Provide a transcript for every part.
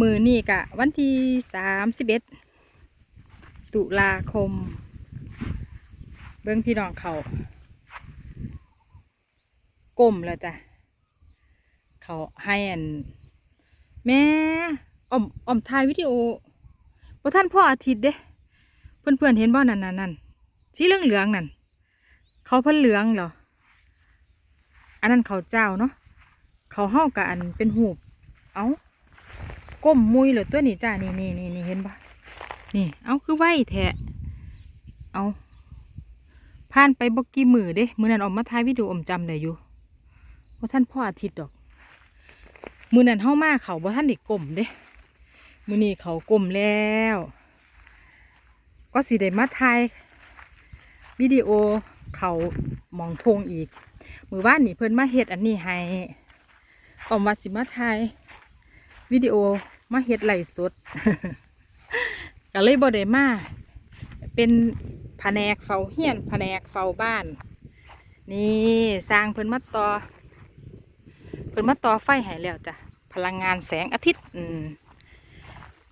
มือนี่กะวันที่สามสิบเอ็ดตุลาคม เบิ้งพี่น้องเขาก้มแล้วจ้ะ เขาให้อัน แม่อ่อมอ่อมถ่ายวิดีโอบ่ท่านพ่ออาทิตย์เด้เพื่อนเพื่อนเห็นบ่นั่นนั่นนั่นสีเหลืองเหลืองนั่นเขาพันเหลืองเหรออันนั้นเขาเจ้าเนาะเขาเฮากะอันเป็นหูบเอ้า ก้มมุยเลยตัวนี้จ้านี่นี่นี่นี่เห็นปะนี่ เอาคือไหวแทะเอาผ่านไปบกี่มือเด้มือนั้นออกมาถ่ายวิดีโออมจำได้อยู่ว่าท่านพ่ออาทิตย์ดอก มือนั้นเฮามาเขาบ่ท่านเด็กกลมเด้มือนี้เขากลมแล้ว ก็สิได้มาถ่ายวิดีโอเขาหมองทงอีก มือว่านนี่เพิ่นมาเฮ็ดอันนี้ให้ออกมาสิมาถ่ายวิดีโอ มาเฮ็ดไหลสดก็เลยบ่ได้มาเป็นแผนกเฝ้าเฮียนแผนกเฝ้าบ้าน นี่สร้างเพิ่นมาต่อเพิ่นมาต่อไฟให้แล้วจ้ะพลังงานแสงอาทิตย์อืม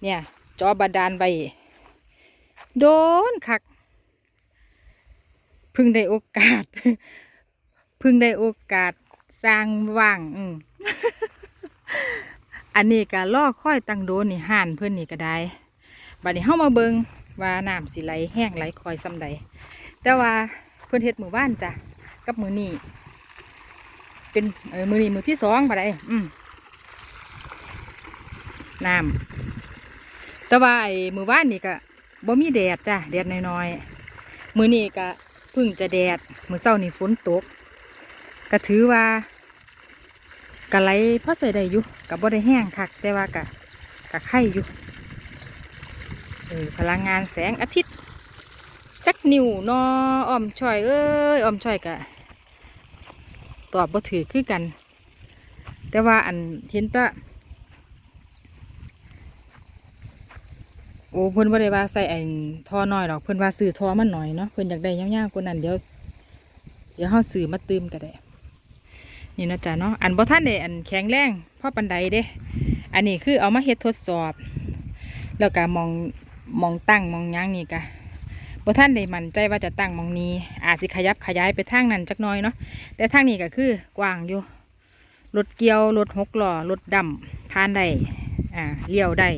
เนี่ยจอบาดาลใบโดนคักพึ่งได้โอกาส พึ่งได้โอกาสสร้างว่าง อืม อันนี้ก็ล่อค่อยตังโดนนี่ห่านเพื่อนนี่ก็ได้บัดนี้เฮามาเบิงว่าน้ำสิไหลแห้งไหลคอยซ้ำใดแต่ว่าเพื่อนเฮ็ดมือบ้านจ้ะกับมือนี้เป็นเออมือนี้มือที่สองบัดไดอืมน้ำแต่ว่าไอ้มือบ้านนี่ก็บ่มีแดดจ้ะแดดน้อยๆมือนี้ก็พึ่งจะแดดมือเช้านี่ฝนตกก็ถือว่า กะไหลพอใส่ได้อยู่กับบ่ได้แห้งคักแต่ว่ากะกะไข่อยู่เออพลังงานแสงอาทิตย์ จักนิวนออ้อมช่อยเอ้ยอ้อมช่อยกะตอบบ่ถือคือกัน แต่ว่าอันเห็นตะโอ้เพิ่นบ่ได้ว่าใส่ไอ้ท่อน้อยดอกเพิ่นว่าซื้อท่อมันหน่อยเนาะเพิ่นอยากได้ยาวๆกว่านั้นเดี๋ยว เดี๋ยวเฮาซื้อมาตืมก็ได้ นี่นะจ๊ะเนาะอันบ่ท่านเด้อันแข็งแรงพ่อปันไดเด้ อันนี้คือเอามาเฮ็ดทดสอบ แล้วก็มองมองตั้งมองย่างนี่กะบ่ท่านได้มั่นใจว่าจะตั้งมองนี้ อาจสิขยับขยายไปทางนั้นจักน้อยเนาะแต่ทางนี้ก็คือกว้างอยู่รถเกียวรถหกล้อรถดำผ่านได้อ่าเลี้ยวได้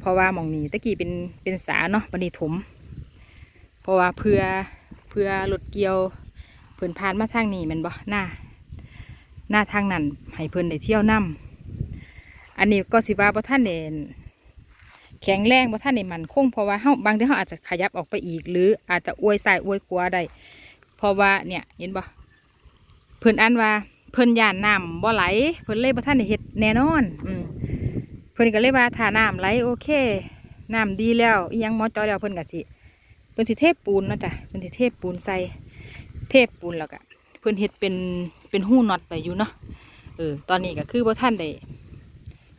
เพราะว่ามองนี้ตะกี้เป็นเป็นสาเนาะบันนี้ถม เพราะว่าเพื่อเพื่อรถเกียวเพิ่นผ่านมาทางนี้มันบ่หน้า หน้าทางนั้นให้เพิ่นได้เที่ยวนํอันนี้ก็สิว่าบ่ท่านเด่นแข็งแรงบ่ท่านเด่มันคงเพราะว่าเฮาบางทีเฮาอาจจะขยับออกไปอีก หรืออาจจะอวยซ้ายอวยขวาได้เพราะว่าเนี่ยเห็นบ่เพิ่นอันว่าเพิ่นย่านน้ำบ่ไหลเพิ่นเลยบ่ท่านได้เฮ็ดแน่นอนอืมเพิ่นก็เลยว่าถ้าน้ำไหลโอเคน้ำดีแล้วอียังมอจอแล้วเพิ่นก็สิเพิ่นสิเทปูนเนาะจ้ะเพิ่นสิเทปูนใส่เทพปูนแล้วก็ เพิ่อนเฮ็ดเป็นเป็นหู้น็อตไปอยู่เนาะเออตอนนี้ก็คือบ่ท่านได้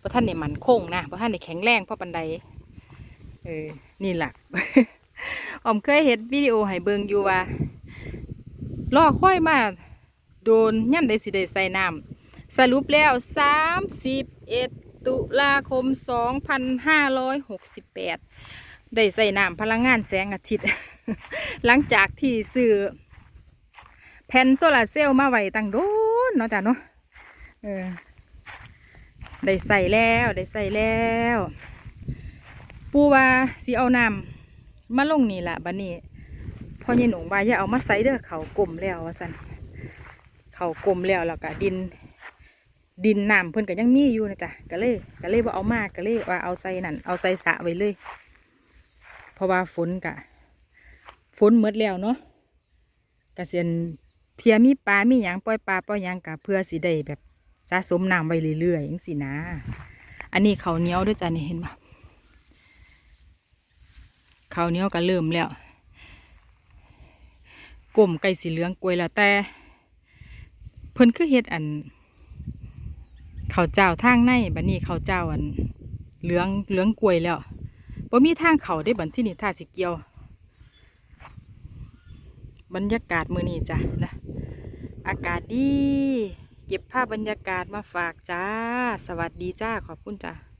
บ่ท่านได้มันโค้งนะบ่ท่านได้แข็งแรงเพราะปันใดเออนี่แหละออมเคยเฮ็ดวิดีโอให้เบิงอยู่ว่าล่อค่อยมาโดนย่ำได้สิได้ใส่น้ำสรุปแล้ว31ตุลาคม2568ได้ใส่น้ำพลังงานแสงอาทิตย์ หลังจากที่ซื้อ แผ่นโซลาเซลล์มาไว้ตั้งโดนเนาะจ้ะเนาะเออได้ใส่แล้วได้ใส่แล้ว ปูว่าสิเอาน้ำมาลงนี่แหละบัดนี้พ่อใหญ่หนุ่งว่าอย่าเอามาใส่เด้อเขากลมแล้วว่าสันเขากลมแล้วแล้วก็ดิน ดินน้ำเพิ่นก็ยังมีอยู่นะจ๊ะก็เลยก็เลยว่าเอามากก็เลยว่าเอาใส่นั่นเอาใส่สระไว้เลย เพราะว่าฝนกะฝนหมดแล้วเนาะกะเสียน เทียมีปลา มีหยังปล่อยปลาปล่อยหยังกะเพื่อสิได้แบบสะสมน้ำไว้เรื่อยๆอย่างสินะ อันนี้เขาเนี้ยวด้วยจ้ะนี่เห็นปะเขาเนี้ยวก็เริ่มแล้วกลมไก่สีเหลืองกล้วยแล้วแต่ เพิ่นคือเฮ็ดอันเขาเจ้าทางในบัดนี้เขาเจ้าอันเหลืองเหลืองกล้วยแล้วบ่มีทางเขาได้บัดที่นี่ท่าสิเกียว บรรยากาศมือนี้จ้ะนะ อากาศดี เก็บภาพบรรยากาศมาฝากจ้า สวัสดีจ้า ขอบคุณจ้า